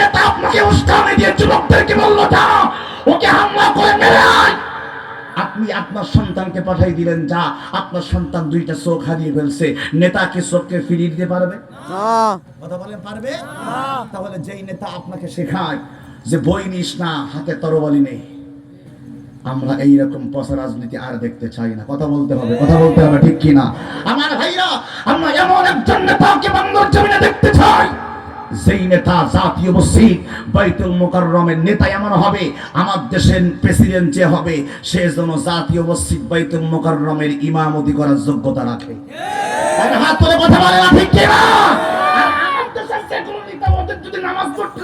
নেতা আপনাকে উস্কানি দিয়ে যুবকদেরকে বলল যা ওকে হামলা করে মেরে আয় আপনি আপনার সন্তানকে পাঠাই দিলেন যা আপনার সন্তান দুইটা চোখ হারিয়ে ফেলছে। নেতাকে চোখকে ফিরিয়ে দিতে পারবে? কথা বলেন পারবে? তাহলে যেই নেতা আপনাকে শেখায় যে বই নিস না হাতে তরবারি নেই। আমরা এইরকম পচা রাজনীতি আর দেখতে চাই না। কথা বলতে হবে কথা বলতে হবে ঠিক কি না আমার ভাইরা আমরা এমন একজন নেতাকে বাংলার জমিনে দেখতে চাই। যেই নেতা জাতীয় মসজিদ মোকাররমের নেতা এমন হবে, আমার দেশের প্রেসিডেন্ট যে হবে, সে যেন জাতীয় মসজিদ মোকাররমের ইমামতি করার যোগ্যতা রাখে। হাত তুলে কথা বলে না, ঠিক নামাজ পড়তে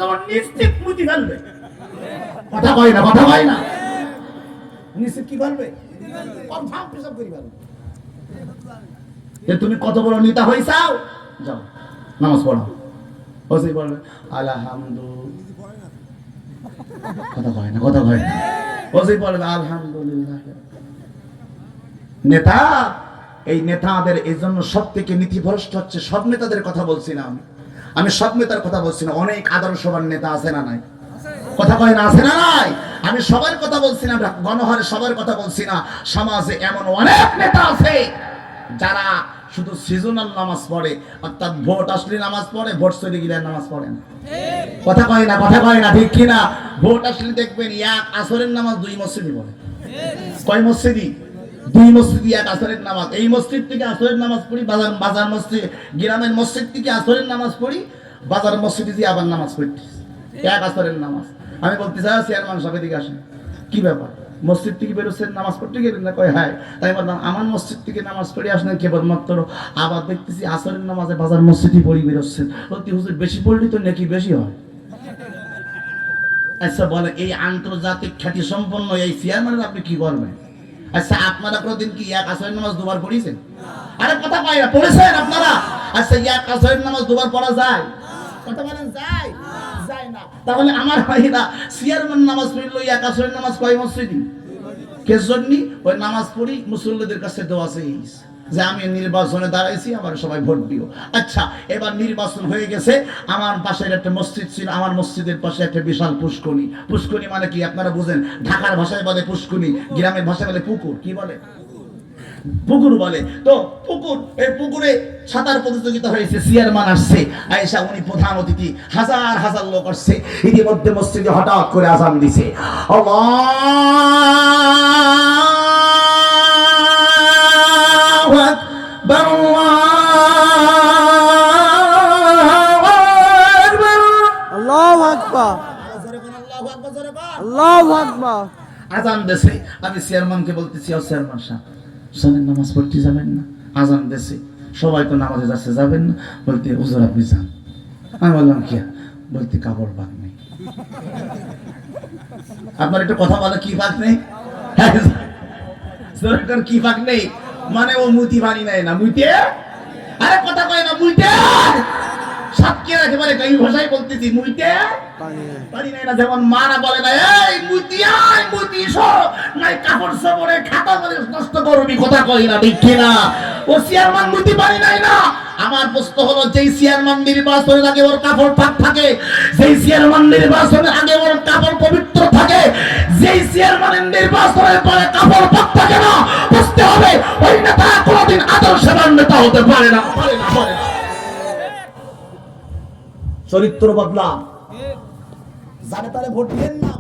কথা না, কথা নিশ্চিত তুমি কত বড় নেতা হইছাও যাও, নামাজ পড়ো। বলবে, আলহামদু কথা কয় না, কথা কয় না। বলবে, আলহামদুলিল্লাহ নেতা, এই নেতাদের এই জন্য সব থেকে নীতিভ্রষ্ট হচ্ছে সব নেতাদের কথা বলছি না আমি। আমি সব নেতার কথা বলছি না, অনেক আদর্শবান নেতা আছে না নাই? কথা কয় না, আছে না নাই? আমি সবার কথা বলছি না গণহারে সবার কথা বলছি না। সমাজে এমন অনেক নেতা আছে যারা শুধু সিজনাল নামাজ পড়ে অর্থাৎ ভোট আসলে নামাজ পড়ে, ভোট চলে গেলে নামাজ পড়ে না। কথা কয় না, কথা কয় না, ঠিক কিনা? ভোট আসলে দেখবেন এক আসরের নামাজ দুই মসজিদই পড়ে। কয় মসজিদই? দুই মসজিদই, এক আসরের নামাজ। এই মসজিদ থেকে আসরের নামাজ পড়ি, বাজার বাজার মসজিদ, গ্রামের মসজিদ থেকে আসরের নামাজ পড়ি, বাজার মসজিদে দিয়ে আবার নামাজ পড়তে এক আসরের নামাজ। আমি বলতে চাই, চেয়ারম্যান সাহেব দিকে আসেন। কি ব্যাপার? মসজিদ থেকে বেরোচ্ছেন নামাজ পড়তে গেলেন না, কয় হ্যাঁ। তাই বললাম, আমার মসজিদ থেকে নামাজ পড়ে আসলেন কেবলমাত্র আবার দেখতেছি আসরের নামাজে বাজার মসজিদই পড়ি বেরোচ্ছেন বলতে, হুজুর, বেশি পড়লি তো নাকি বেশি হয়? আচ্ছা বলে, এই আন্তর্জাতিক খ্যাতি সম্পন্ন এই চেয়ারম্যানের আপনি কি করবেন? আচ্ছা আপনারা প্রতিদিন কি এক আসরের নামাজ দুবার পড়িয়েছেন আরে, কথা পাই না, পড়েছেন আপনারা? আচ্ছা এক আসরের নামাজ দুবার পড়া যায়? কথা বলেন, যায়। যায় না। তাহলে আমার ভাইরা নামাজ পড়ল নামাজ কয় ওই নামাজ পড়ি মুসল্লিদের কাছে যে আমি নির্বাচনে দাঁড়াইছি, আমার সবাই ভোট দিও। আচ্ছা এবার নির্বাচন হয়ে গেছে। আমার পাশের একটা মসজিদ ছিল, আমার মসজিদের পাশে একটা বিশাল পুষ্কনি পুষ্কনি মানে কি? আপনারা বুঝেন, ঢাকার ভাষায় বলে পুষ্কনি গ্রামের ভাষায় বলে পুকুর। কি বলে? পুকুর বলে। তো পুকুর এই পুকুরে সাঁতার প্রতিযোগিতা হয়েছে চেয়ারম্যান আসছে। আয়েশা উনি প্রধান অতিথি। হাজার হাজার লোক আসছে। ইতিমধ্যে মসজিদে হঠাৎ করে আজান দিছে। আজান দেশে আমি চেয়ারম্যানকে বলতেছি চেয়ারম্যান সাহেব শোনেন নামাজ পড়তে যাবেন না, আজান দেশে সবাই তো নামাজে যাচ্ছে, যাবেন না। বলতে, হুজুর, আপনি যান। আমি বললাম, কি? বলতে, কাপড় পাক নেই। আপনার একটু কথা বলে, কি পাক নেই? সরকার কি পাক নেই? মানে ও মুতি বানি নেয় না মুইতে আরে, কথা কয় না মুইতে সাতকে রাখে মানে এই ভাষায় বলতেছি মুইতে পারি না যেমন মারা বলে না এই আয় মুতি সর! নাই কাপড় সবরে খাতা বলে নষ্ট করবি কথা কই না দেখি না ও চেয়ারম্যান মুতি পারি নাই না। আমার প্রশ্ন হলো যেই চেয়ারম্যান নির্বাচনের আগে ওর কাপড় পাক থাকে যেই চেয়ারম্যান নির্বাচনের আগে ওর কাপড় পবিত্র থাকে যেই চেয়ারম্যানের নির্বাচনের পরে কাপড় পাক থাকে না বুঝতে হবে ওই নেতা কোনোদিন আদর্শবান নেতা হতে পারে না পারে না পারে না। চরিত্র বদলাম। জানে তাহলে ভোট দিলেন না?